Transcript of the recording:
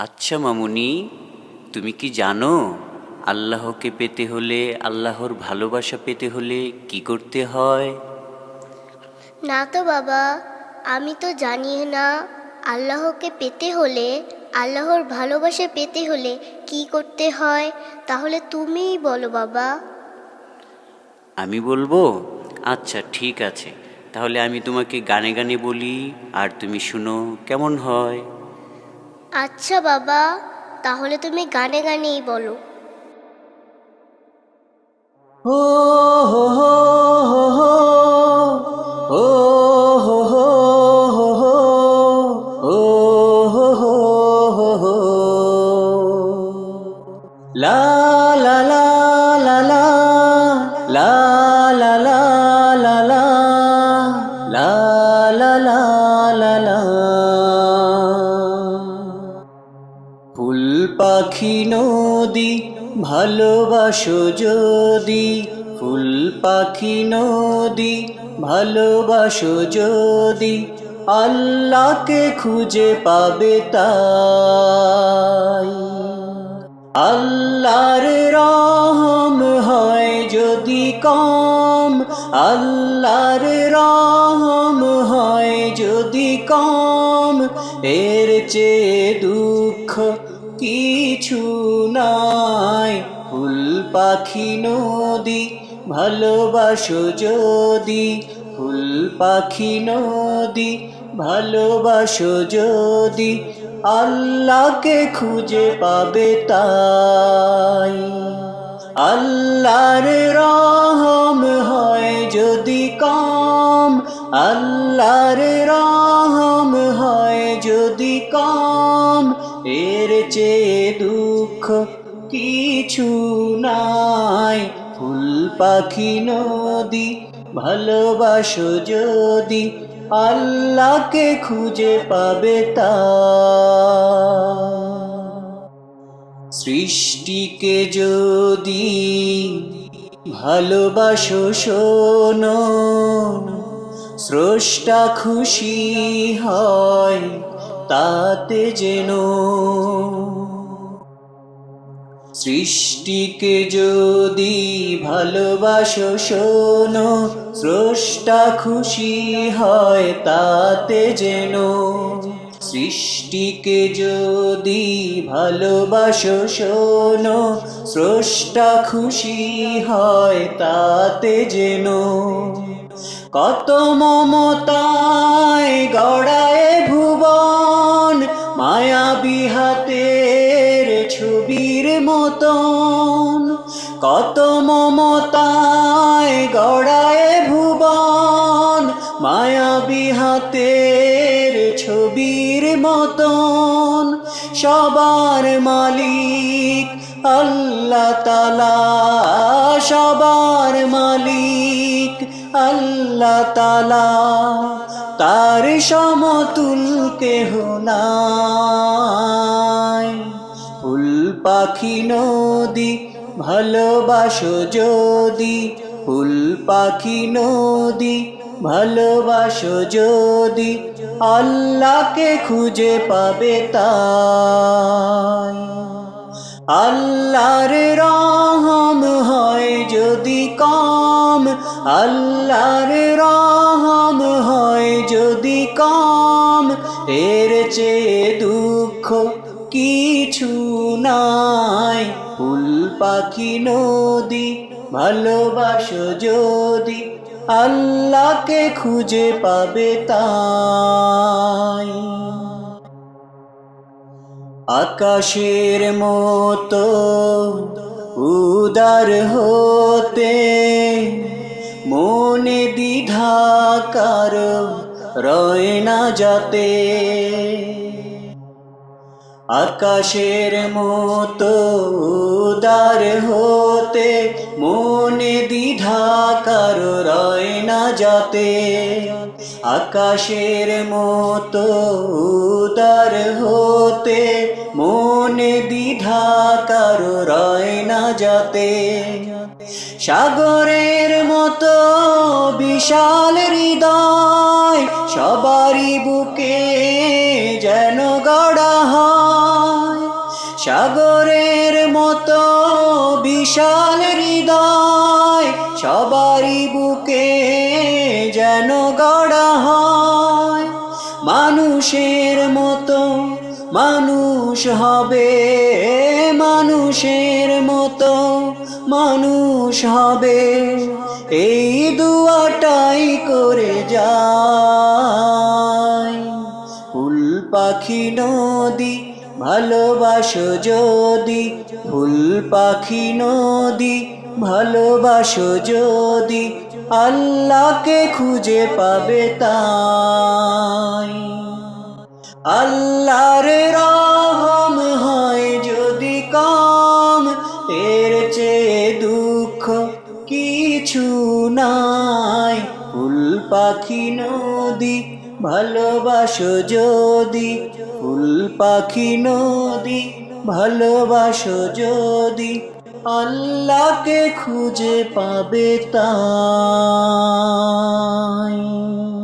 আচ্ছা মামুনি তুমি কি জানো আল্লাহকে পেতে হলে আল্লাহর ভালোবাসা পেতে হলে কি করতে হয়? না তো বাবা আমি তো জানি না আল্লাহকে পেতে হলে আল্লাহর ভালোবাসা পেতে হলে কি করতে হয় তাহলে তুমিই বলো বাবা। আমি বলব আচ্ছা ঠিক আছে তাহলে আমি তোমাকে গানে গানে বলি আর তুমি শুনো কেমন হয়। আচ্ছা বাবা তাহলে তুমি গানে গানেই বলো ও হো হো হো হো ও হো হো হো হো ও হো হো হো হো লা লা লা লা লা লা লা লা লা লা লা লা লা লা লা পাখি নদী, ভালোবাসো যদি। ফুল পাখি নদী, ভালোবাসো যদি। আল্লাহকে খুঁজে পাবে তাই। আল্লাহর রহম হয় যদি কম। আল্লাহর রহম হয় যদি কম। এর চেয়ে কিছু নাই। ফুল পাখি নদী, ভালোবাসো যদি। ফুল পাখি নদী, ভালোবাসো যদি। আল্লাহকে খুঁজে পাবে তাই। আল্লাহর রহম হয় যদি কম। আল্লাহর রহম হয় যদি কম। চেয়ে দুঃখ কিছু নাই। ফুল পাখি নদী ভালোবাসো যদি, আল্লাহকে খুঁজে পাবে তা। সৃষ্টিকে যদি ভালোবাসো শোনো, স্রষ্টা খুশি হয়। তাতে যেন সৃষ্টিকে যদি ভালোবাসো, শোনো, স্রষ্টা খুশি হয় তাতে যেন সৃষ্টিকে যদি ভালোবাসো, শোনো, স্রষ্টা খুশি হয় তাতে যেন কত মমতায় গড়ায় ভুবন মায়া বিহাতের ছবির মতন, কত মমতায় গড়ায় ভুবন মায়া বিহাতের ছবির মতন। সবার মালিক আল্লাহ তালা সবার মালিক আল্লাহ তালা তার সমতুল কেহ নাই ফুল পাখি নদী, ভালোবাসো যদি। ফুল পাখি নদী, ভালোবাসো যদি। আল্লাহকে খুঁজে পাবে তাই। আল্লাহর রহম হয় যদি কম। আল্লাহর এর চেয়ে দুঃখ কিছু নাই। ফুল পাখি নদী ভালোবাসো যদি আল্লাহকে খুঁজে পাবে তাই। আকাশের মতো উদার হতে মনে দ্বিধা কারও রয় না যাতে। আকাশের মতো উদার হতে, মনে দ্বিধা কারও রয় না যাতে। আকাশের মতো উদার হতে, মনে দ্বিধা কারও রয় না যাতে। সাগরের মতো বিশাল হৃদয়, সবারই বুকে যেন গড়া হয়। সাগরের মতো বিশাল হৃদয়, সবারই বুকে যেন গড়া হয়। মানুষের মতো মানুষ হবে, মানুষের মতো মানুষ হবে। এই দুয়াটাই করে যায় ফুল পাখি নদী, ভালোবাসো যদি। ফুল পাখি নদী, ভালোবাসো যদি। আল্লাহকে খুঁজে পাবে তাই। আল্লাহর রহম নাই। ফুল পাখি নদী, ভালোবাসো যদি। ফুল পাখি নদী, ভালোবাসো যদি। আল্লাহকে খুঁজে পাবে তাই।